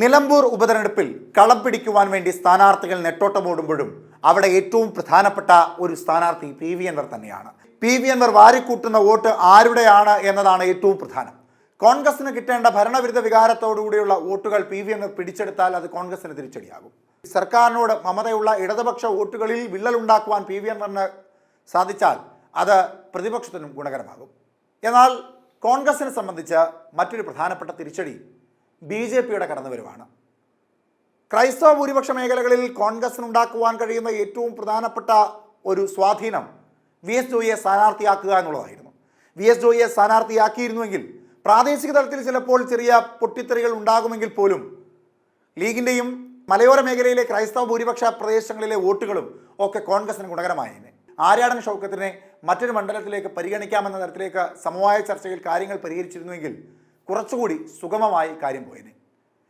നിലമ്പൂർ ഉപതെരഞ്ഞെടുപ്പിൽ കളം പിടിക്കുവാൻ വേണ്ടി സ്ഥാനാർത്ഥികൾ നെട്ടോട്ടമോടുമ്പോഴും അവിടെ ഏറ്റവും പ്രധാനപ്പെട്ട ഒരു സ്ഥാനാർത്ഥി പി വി അൻവർ തന്നെയാണ്. പി വി അൻവർ വാരിക്കൂട്ടുന്ന വോട്ട് ആരുടെയാണ് എന്നതാണ് ഏറ്റവും പ്രധാനം. കോൺഗ്രസിന് കിട്ടേണ്ട ഭരണവിരുദ്ധ വികാരത്തോടുകൂടിയുള്ള വോട്ടുകൾ പി വി അൻവർ പിടിച്ചെടുത്താൽ അത് കോൺഗ്രസിന് തിരിച്ചടിയാകും. സർക്കാരിനോട് മമതയുള്ള ഇടതുപക്ഷ വോട്ടുകളിൽ വിള്ളലുണ്ടാക്കുവാൻ പി വി അൻവറിന് സാധിച്ചാൽ അത് പ്രതിപക്ഷത്തിനും ഗുണകരമാകും. എന്നാൽ കോൺഗ്രസിനെ സംബന്ധിച്ച് മറ്റൊരു പ്രധാനപ്പെട്ട തിരിച്ചടി ബി ജെ പിയുടെ കടന്നുവരവാണ്. ക്രൈസ്തവ ഭൂരിപക്ഷ മേഖലകളിൽ കോൺഗ്രസിനുണ്ടാക്കുവാൻ കഴിയുന്ന ഏറ്റവും പ്രധാനപ്പെട്ട ഒരു സ്വാധീനം വി എസ് ജോയിയെ സ്ഥാനാർത്ഥിയാക്കുക എന്നുള്ളതായിരുന്നു. വി എസ് ജോയിയെ സ്ഥാനാർത്ഥിയാക്കിയിരുന്നുവെങ്കിൽ പ്രാദേശിക തലത്തിൽ ചിലപ്പോൾ ചെറിയ പൊട്ടിത്തെറികൾ ഉണ്ടാകുമെങ്കിൽ പോലും ലീഗിന്റെയും മലയോര മേഖലയിലെ ക്രൈസ്തവ ഭൂരിപക്ഷ പ്രദേശങ്ങളിലെ വോട്ടുകളും ഒക്കെ കോൺഗ്രസിന് ഗുണകരമായേനെ. ആര്യാടൻ ഷൗക്കത്തിനെ മറ്റൊരു മണ്ഡലത്തിലേക്ക് പരിഗണിക്കാമെന്ന തരത്തിലേക്ക് സമവായ ചർച്ചയിൽ കാര്യങ്ങൾ പരിഹരിച്ചിരുന്നുവെങ്കിൽ കുറച്ചുകൂടി സുഗമമായി കാര്യം പോയേനെ.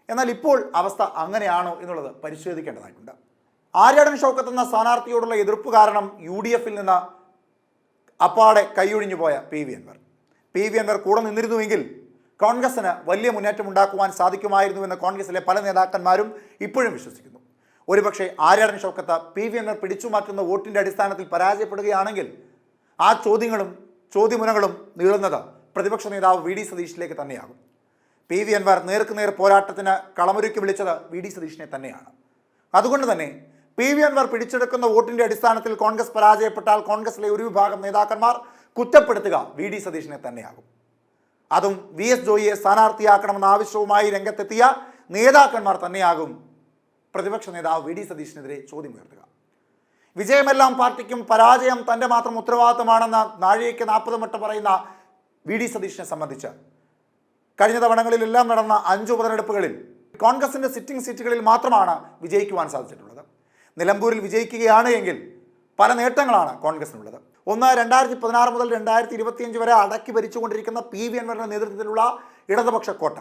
എന്നാൽ ഇപ്പോൾ അവസ്ഥ അങ്ങനെയാണോ എന്നുള്ളത് പരിശോധിക്കേണ്ടതായിട്ടുണ്ട്. ആര്യാടൻ ഷൗക്കത്ത് എന്ന സ്ഥാനാർത്ഥിയോടുള്ള എതിർപ്പ് കാരണം യു ഡി എഫിൽ നിന്ന് അപ്പാടെ കൈയൊഴിഞ്ഞു പോയ P V Anvar. P V Anvar കൂടെ നിന്നിരുന്നുവെങ്കിൽ കോൺഗ്രസിന് വലിയ മുന്നേറ്റം ഉണ്ടാക്കുവാൻ സാധിക്കുമായിരുന്നുവെന്ന് കോൺഗ്രസിലെ പല നേതാക്കന്മാരും ഇപ്പോഴും വിശ്വസിക്കുന്നു. ഒരുപക്ഷെ ആര്യാടൻ ഷൗക്കത്ത് പി വി അൻവർ പിടിച്ചു മാറ്റുന്ന വോട്ടിന്റെ അടിസ്ഥാനത്തിൽ പരാജയപ്പെടുകയാണെങ്കിൽ ആ ചോദ്യങ്ങളും ചോദ്യമുനകളും നീളുന്നത് പ്രതിപക്ഷ നേതാവ് വി ഡി സതീഷിലേക്ക് തന്നെയാകും. പി വി അൻവർ നേർക്കുനേർ പോരാട്ടത്തിന് കളമൊരുക്കി വിളിച്ചത് വി ഡി സതീഷിനെ തന്നെയാണ്. അതുകൊണ്ട് തന്നെ പി വി അൻവർ പിടിച്ചെടുക്കുന്ന വോട്ടിന്റെ അടിസ്ഥാനത്തിൽ കോൺഗ്രസ് പരാജയപ്പെട്ടാൽ കോൺഗ്രസിലെ ഒരു വിഭാഗം നേതാക്കന്മാർ കുറ്റപ്പെടുത്തുക വി ഡി സതീഷിനെ തന്നെയാകും. അതും വി എസ് ജോയിയെ സ്ഥാനാർത്ഥിയാക്കണമെന്ന ആവശ്യവുമായി രംഗത്തെത്തിയ നേതാക്കന്മാർ തന്നെയാകും പ്രതിപക്ഷ നേതാവ് വി ഡി സതീഷിനെതിരെ ചോദ്യമുയർത്തുക. വിജയമെല്ലാം പാർട്ടിക്കും പരാജയം തന്റെ മാത്രം ഉത്തരവാദിത്തമാണെന്ന് നാഴികയ്ക്ക് നാൽപ്പത് വട്ടം പറയുന്ന വി ഡി സതീഷിനെ സംബന്ധിച്ച്. കഴിഞ്ഞ തവണകളിലെല്ലാം നടന്ന അഞ്ച് ഉപതെരഞ്ഞെടുപ്പുകളിൽ കോൺഗ്രസിന്റെ സിറ്റിംഗ് സീറ്റുകളിൽ മാത്രമാണ് വിജയിക്കുവാൻ സാധിച്ചിട്ടുള്ളത്. നിലമ്പൂരിൽ വിജയിക്കുകയാണ് എങ്കിൽ പല നേട്ടങ്ങളാണ് കോൺഗ്രസിനുള്ളത്. ഒന്ന് രണ്ടായിരത്തി പതിനാറ് മുതൽ രണ്ടായിരത്തി ഇരുപത്തിയഞ്ച് വരെ അടക്കി ഭരിച്ചുകൊണ്ടിരിക്കുന്ന പി വി എൻവറിന്റെ നേതൃത്വത്തിലുള്ള ഇടതുപക്ഷ കോട്ട.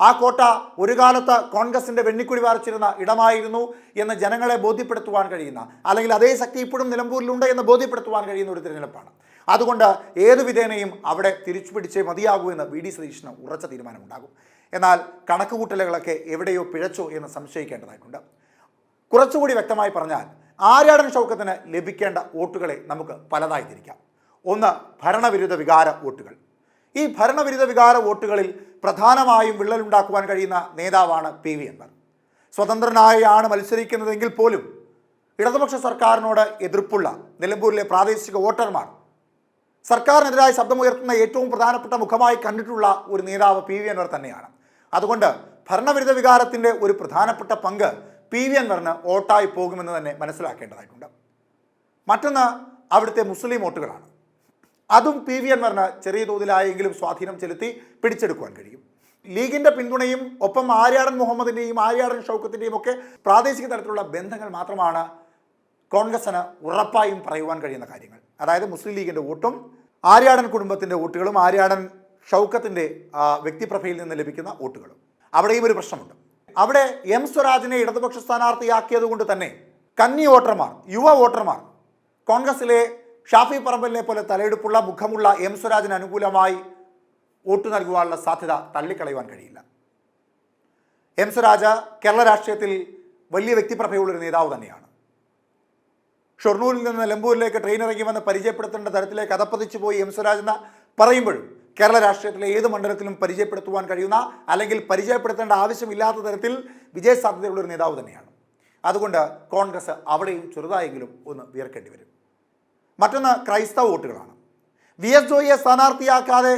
ആ കോട്ട ഒരു കാലത്ത് കോൺഗ്രസിന്റെ വെണ്ണിക്കുടി വാർച്ചിരുന്ന ഇടമായിരുന്നു എന്ന് ജനങ്ങളെ ബോധ്യപ്പെടുത്തുവാൻ കഴിയുന്ന അല്ലെങ്കിൽ അതേ ശക്തി ഇപ്പോഴും നിലമ്പൂരിലുണ്ട് എന്ന് ബോധ്യപ്പെടുത്തുവാൻ കഴിയുന്ന ഒരു തിരഞ്ഞെടുപ്പാണ്. അതുകൊണ്ട് ഏതു വിധേനയും അവിടെ തിരിച്ചു പിടിച്ചേ മതിയാകൂ എന്ന് വി ഡി സതീഷിന് ഉറച്ച തീരുമാനമുണ്ടാകും. എന്നാൽ കണക്കുകൂട്ടലുകളൊക്കെ എവിടെയോ പിഴച്ചോ എന്ന് സംശയിക്കേണ്ടതായിട്ടുണ്ട്. കുറച്ചുകൂടി വ്യക്തമായി പറഞ്ഞാൽ ആര്യാടൻ ഷൗക്കത്തിന് ലഭിക്കേണ്ട വോട്ടുകളെ നമുക്ക് പലതായി തിരിക്കാം. ഒന്ന് ഭരണവിരുദ്ധ വികാര വോട്ടുകൾ. ഈ ഭരണവിരുദ്ധ വികാര വോട്ടുകളിൽ പ്രധാനമായും വിള്ളലുണ്ടാക്കുവാൻ കഴിയുന്ന നേതാവാണ് പി വി അൻവർ. സ്വതന്ത്രനായാണ് മത്സരിക്കുന്നതെങ്കിൽ പോലും ഇടതുപക്ഷ സർക്കാരിനോട് എതിർപ്പുള്ള നിലമ്പൂരിലെ പ്രാദേശിക വോട്ടർമാർ സർക്കാരിനെതിരായി ശബ്ദമുയർത്തുന്ന ഏറ്റവും പ്രധാനപ്പെട്ട മുഖമായി കണ്ടിട്ടുള്ള ഒരു നേതാവ് പി വി അൻവർ തന്നെയാണ്. അതുകൊണ്ട് ഭരണവിരുദ്ധ വികാരത്തിന്റെ ഒരു പ്രധാനപ്പെട്ട പങ്ക് പി വി അൻവറിന് വോട്ടായി പോകുമെന്ന് തന്നെ മനസ്സിലാക്കേണ്ടതായിട്ടുണ്ട്. മറ്റൊന്ന് അവിടുത്തെ മുസ്ലിം വോട്ടുകളാണ്. അതും പി വി അൻവറിന് ചെറിയ തോതിലായെങ്കിലും സ്വാധീനം ചെലുത്തി പിടിച്ചെടുക്കുവാൻ കഴിയും. ലീഗിന്റെ പിന്തുണയും ഒപ്പം ആര്യാടൻ മുഹമ്മദിന്റെയും ആര്യാടൻ ഷൗക്കത്തിന്റെയും ഒക്കെ പ്രാദേശിക തലത്തിലുള്ള ബന്ധങ്ങൾ മാത്രമാണ് കോൺഗ്രസ്സിന് ഉറപ്പായും പറയുവാൻ കഴിയുന്ന കാര്യങ്ങൾ. അതായത് മുസ്ലിം ലീഗിന്റെ വോട്ടും ആര്യാടൻ കുടുംബത്തിന്റെ വോട്ടുകളും ആര്യാടൻ ഷൗക്കത്തിന്റെ വ്യക്തിപ്രഭയിൽ നിന്ന് ലഭിക്കുന്ന വോട്ടുകളും. അവിടെയും ഒരു പ്രശ്നമുണ്ട്. അവിടെ എം സ്വരാജിനെ ഇടതുപക്ഷ സ്ഥാനാർത്ഥിയാക്കിയത് കൊണ്ട് തന്നെ കന്നി വോട്ടർമാർ യുവ വോട്ടർമാർ കോൺഗ്രസിലെ ഷാഫി പറമ്പലിനെ പോലെ തലയെടുപ്പുള്ള മുഖമുള്ള എം സ്വരാജിന് അനുകൂലമായി വോട്ട് നൽകുവാനുള്ള സാധ്യത തള്ളിക്കളയുവാൻ കഴിയില്ല. എം സ്വരാജ കേരള രാഷ്ട്രീയത്തിൽ വലിയ വ്യക്തിപ്രഭയുള്ള ഒരു നേതാവ് തന്നെയാണ്. ഷൊർണൂരിൽ നിന്ന് നിലമ്പൂരിലേക്ക് ട്രെയിൻ ഇറങ്ങി പരിചയപ്പെടുത്തേണ്ട തരത്തിലേക്ക് അതപ്പതിച്ചു പോയി എം സ്വരാജ് എന്ന് പറയുമ്പോഴും കേരള രാഷ്ട്രീയത്തിലെ ഏത് മണ്ഡലത്തിലും പരിചയപ്പെടുത്തുവാൻ കഴിയുന്ന അല്ലെങ്കിൽ പരിചയപ്പെടുത്തേണ്ട ആവശ്യമില്ലാത്ത തരത്തിൽ വിജയ സാധ്യതയുള്ള ഒരു നേതാവ് തന്നെയാണ്. അതുകൊണ്ട് കോൺഗ്രസ് അവിടെയും ചെറുതായെങ്കിലും ഒന്ന് വിയർക്കേണ്ടി വരും. മറ്റൊന്ന് ക്രൈസ്തവ വോട്ടുകളാണ്. വി എസ് ജോയിയെ സ്ഥാനാർത്ഥിയാക്കാതെ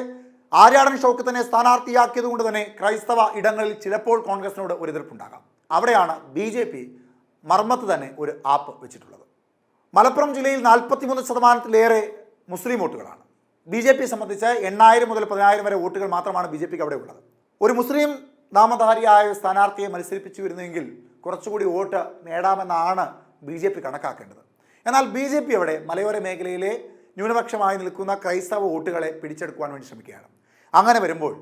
ആര്യാടൻ ഷൗക്കത്തിനെ സ്ഥാനാർത്ഥിയാക്കിയത് കൊണ്ട് തന്നെ ക്രൈസ്തവ ഇടങ്ങളിൽ ചിലപ്പോൾ കോൺഗ്രസിനോട് ഒരു എതിർപ്പുണ്ടാകാം അവിടെയാണ് ബി ജെ പി മർമ്മത്ത് തന്നെ ഒരു ആപ്പ് വെച്ചിട്ടുള്ളത്. മലപ്പുറം ജില്ലയിൽ നാൽപ്പത്തിമൂന്ന് ശതമാനത്തിലേറെ മുസ്ലിം വോട്ടുകളാണ്. ബി ജെ പി സംബന്ധിച്ച് എണ്ണായിരം മുതൽ പതിനായിരം വരെ വോട്ടുകൾ മാത്രമാണ് ബി ജെ പിക്ക് അവിടെ ഉള്ളത്. ഒരു മുസ്ലിം നാമധാരിയായ സ്ഥാനാർത്ഥിയെ മത്സരിപ്പിച്ചു വരുന്നെങ്കിൽ കുറച്ചുകൂടി വോട്ട് നേടാമെന്നാണ് ബി ജെ പി കണക്കാക്കേണ്ടത്. എന്നാൽ ബി ജെ പി അവിടെ മലയോര മേഖലയിലെ ന്യൂനപക്ഷമായി നിൽക്കുന്ന ക്രൈസ്തവ വോട്ടുകളെ പിടിച്ചെടുക്കുവാൻ വേണ്ടി ശ്രമിക്കുകയാണ്. അങ്ങനെ വരുമ്പോൾ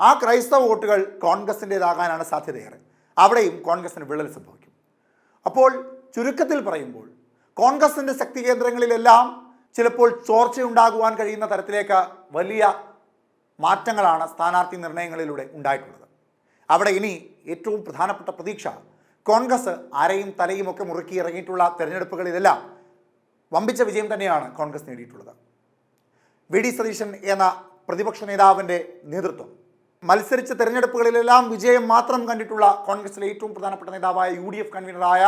ആ ക്രൈസ്തവ വോട്ടുകൾ കോൺഗ്രസിന്റേതാകാനാണ് സാധ്യതയേറെ. അവിടെയും കോൺഗ്രസിന് വിള്ളൽ സംഭവിക്കും. അപ്പോൾ ചുരുക്കത്തിൽ പറയുമ്പോൾ കോൺഗ്രസിന്റെ ശക്തി കേന്ദ്രങ്ങളിലെല്ലാം ചിലപ്പോൾ ചോർച്ചയുണ്ടാകുവാൻ കഴിയുന്ന തരത്തിലേക്ക് വലിയ മാറ്റങ്ങളാണ് സ്ഥാനാർത്ഥി നിർണയങ്ങളിലൂടെ ഉണ്ടായിട്ടുള്ളത്. അവിടെ ഇനി ഏറ്റവും പ്രധാനപ്പെട്ട പ്രതീക്ഷ കോൺഗ്രസ് ആരെയും തലയും ഒക്കെ മുറുക്കി ഇറങ്ങിയിട്ടുള്ള തെരഞ്ഞെടുപ്പുകളിലെല്ലാം വമ്പിച്ച വിജയം തന്നെയാണ് കോൺഗ്രസ് നേടിയിട്ടുള്ളത്. വി. ഡി. സതീശൻ എന്ന പ്രതിപക്ഷ നേതാവിന്റെ നേതൃത്വം. മത്സരിച്ച തെരഞ്ഞെടുപ്പുകളിലെല്ലാം വിജയം മാത്രം കണ്ടിട്ടുള്ള കോൺഗ്രസിലെ ഏറ്റവും പ്രധാനപ്പെട്ട നേതാവായ യു ഡി എഫ് കൺവീനറായ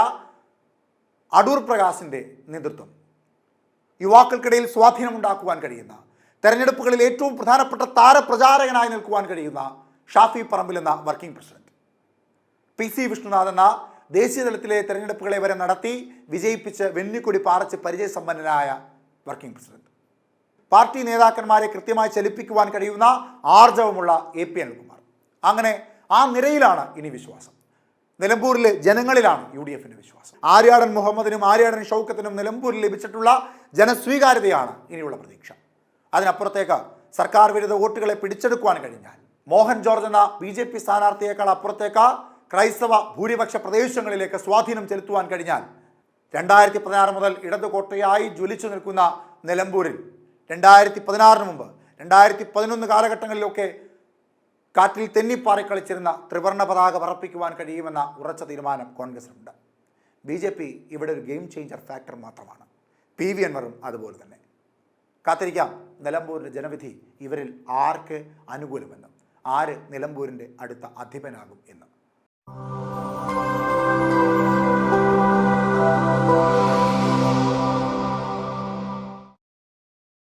അടൂർ പ്രകാശിന്റെ നേതൃത്വം. യുവാക്കൾക്കിടയിൽ സ്വാധീനമുണ്ടാക്കുവാൻ കഴിയുന്ന തെരഞ്ഞെടുപ്പുകളിൽ ഏറ്റവും പ്രധാനപ്പെട്ട താരപ്രചാരകനായി നിൽക്കുവാൻ കഴിയുന്ന ഷാഫി പറമ്പിൽ എന്ന working president. P C Vishnunath എന്ന ദേശീയ തലത്തിലെ തെരഞ്ഞെടുപ്പുകളെ വരെ നടത്തി വിജയിപ്പിച്ച് വെന്നിക്കൊടി പാറച്ച് പരിചയസമ്പന്നനായ വർക്കിംഗ് പ്രസിഡന്റ്. പാർട്ടി നേതാക്കന്മാരെ കൃത്യമായി ചലിപ്പിക്കുവാൻ കഴിയുന്ന ആർജവമുള്ള എ പി അനിൽകുമാർ. അങ്ങനെ ആ നിരയിലാണ് ഇനി വിശ്വാസം. നിലമ്പൂരിലെ ജനങ്ങളിലാണ് യു ഡി എഫിന്റെ വിശ്വാസം. ആര്യാടൻ മുഹമ്മദിനും ആര്യാടൻ ഷൗക്കത്തിനും നിലമ്പൂരിൽ ലഭിച്ചിട്ടുള്ള ജനസ്വീകാര്യതയാണ് ഇനിയുള്ള പ്രതീക്ഷ. അതിനപ്പുറത്തേക്ക് സർക്കാർ വിരുദ്ധ വോട്ടുകളെ പിടിച്ചെടുക്കുവാൻ കഴിഞ്ഞാൽ മോഹൻ ജോർജ് എന്ന ബി ജെ പി സ്ഥാനാർത്ഥിയേക്കാൾ അപ്പുറത്തേക്ക് ക്രൈസ്തവ ഭൂരിപക്ഷ പ്രദേശങ്ങളിലേക്ക് സ്വാധീനം ചെലുത്തുവാൻ കഴിഞ്ഞാൽ രണ്ടായിരത്തി പതിനാറ് മുതൽ ഇടതു കോട്ടയായി ജ്വലിച്ചു നിൽക്കുന്ന നിലമ്പൂരിൽ രണ്ടായിരത്തി പതിനാറിന് മുമ്പ് രണ്ടായിരത്തി പതിനൊന്ന് കാലഘട്ടങ്ങളിലൊക്കെ കാറ്റിൽ തെന്നിപ്പാറി കളിച്ചിരുന്ന ത്രിവർണ പതാക പറപ്പിക്കുവാൻ കഴിയുമെന്ന ഉറച്ച തീരുമാനം കോൺഗ്രസിനുണ്ട്. ബി ജെ പി ഇവിടെ ഒരു ഗെയിം ചേഞ്ചർ ഫാക്ടർ മാത്രമാണ്. പി വി അൻവറും അതുപോലെ തന്നെ. കാത്തിരിക്കാം. നിലമ്പൂരിന്റെ ജനവിധി ഇവരിൽ ആർക്ക് അനുകൂലമെന്നും. ആര് നിലമ്പൂരിന്റെ അടുത്ത അധിപനാകും എന്ന്.